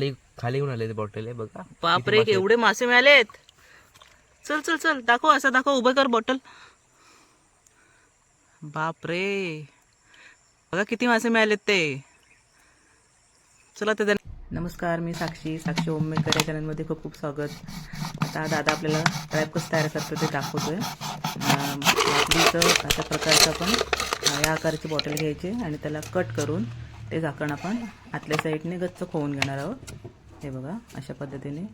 खाली खाली येऊन आले ते बॉटल आहे बघा. बापरे एवढे मासे मिळालेत. चल चल चल दाखव असं दाखव उभं कर बॉटल बापरे. बघा किती मासे मिळालेत ते. चला ते नमस्कार मी साक्षी साक्षी होममेकर या चॅनलमध्ये खूप खूप स्वागत. आता दादा आपल्याला ट्रॅप कसं तयार करतो ते दाखवतोय. अशा प्रकारचं आपण या आकाराची बॉटल घ्यायची आणि त्याला कट करून ते झाकण आपण आतल्या साईडने गच्च खोवून घेणार आहोत. हे बघा अशा पद्धतीने.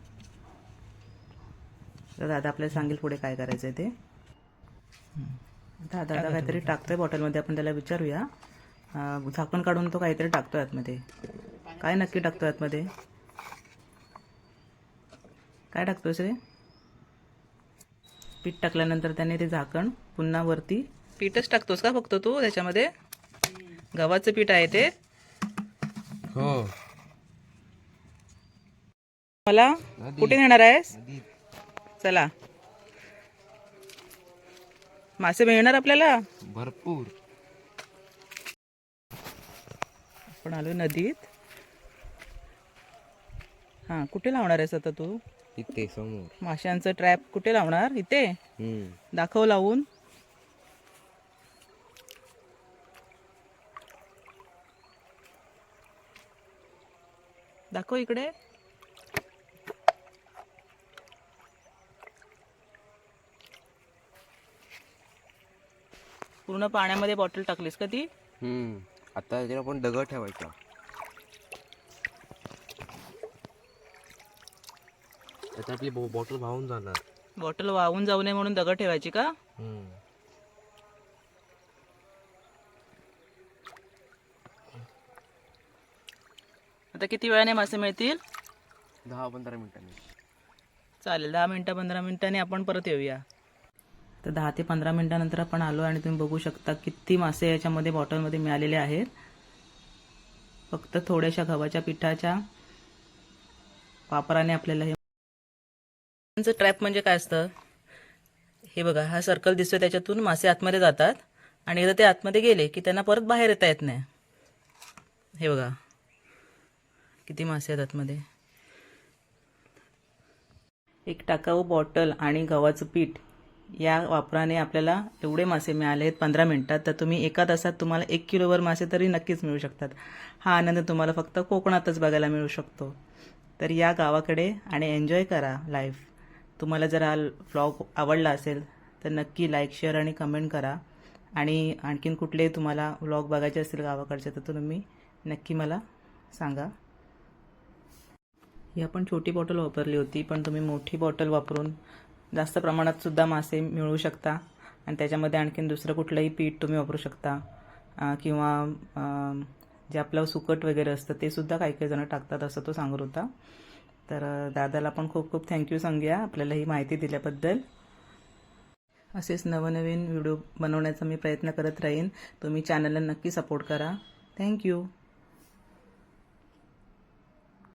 तर दादा आपल्याला सांगेल पुढे काय करायचं आहे ते. आता दादा काहीतरी टाकतोय बॉटलमध्ये आपण त्याला विचारूया. झाकण काढून तो काहीतरी टाकतोय आतमध्ये. काय नक्की टाकतोय आतमध्ये? काय टाकतोयस रे? पीठ टाकल्यानंतर त्याने ते झाकण पुन्हा वरती पीठच टाकतोस का फक्त तू त्याच्यामध्ये? गव्हाचं पीठ आहे ते. हो. मला कुठे नेणार आहेस? चला. मासे मिळणार आपल्याला? भरपूर. आपण आलो नदीत. हा कुठे लावणार आहेस आता तू? इथे समोर. माशांचं ट्रॅप कुठे लावणार? इथे. दाखव लावून. दाखव इकडे. पूर्ण पाण्यामध्ये बॉटल टाकलीस का ती? हम्म. आता त्याच्यावर आपण दगड ठेवायचा. आता आपली बॉटल वाहून जाणार. बॉटल वाहून जाऊ नये म्हणून दगड ठेवायची का? हम्म. आता किती वेळाने मासे मिळतील? दहा पंधरा मिनिटांनी. चालेल दहा मिनटं पंधरा मिनिटांनी आपण परत येऊया. तर दहा ते पंधरा मिनिटानंतर आपण आलो आणि तुम्ही बघू शकता किती मासे याच्यामध्ये बॉटलमध्ये मिळालेले आहेत. फक्त थोड्याशा गव्हाच्या पिठाच्या वापराने आपल्याला हे ट्रॅप म्हणजे काय असतं? हे बघा हा सर्कल दिसतोय त्याच्यातून मासे आतमध्ये जातात. आणि एकदा ते आतमध्ये गेले की त्यांना परत बाहेर येता येत नाही. हे बघा. किती मासे आहेत आतमध्ये एक टाकाऊ बॉटल आणि गव्हाचं पीठ या वापराने आपल्याला एवढे मासे मिळाले आहेत पंधरा मिनिटात. तर तुम्ही एका तासात तुम्हाला एक किलोवर मासे तरी नक्कीच मिळू शकतात. हा आनंद तुम्हाला फक्त कोकणातच बघायला मिळू शकतो. तर या गावाकडे आणि एन्जॉय करा लाईफ. तुम्हाला जर हा व्लॉग आवडला असेल तर नक्की लाईक शेअर आणि कमेंट करा. आणि आणखीन कुठलेही तुम्हाला व्लॉग बघायचे असतील गावाकडचे तर तुम्ही नक्की मला सांगा. ही आपण छोटी बॉटल वापरली होती पण तुम्ही मोठी बॉटल वापरून जास्त प्रमाणात सुद्धा मासे मिळवू शकता. आणि त्याच्यामध्ये आणखीन दुसरं कुठलंही पीठ तुम्ही वापरू शकता. किंवा जे आपलं सुकट वगैरे असतं ते सुद्धा काही काही जण टाकतात असं तो सांगत होता. तर दादाला पण खूप खूप थँक्यू सांगूया. आपल्याला ही माहिती दिल्याबद्दल. असेच नवनवीन व्हिडिओ बनवण्याचा मी प्रयत्न करत राहीन. तुम्ही चॅनलला नक्की सपोर्ट करा. थँक्यू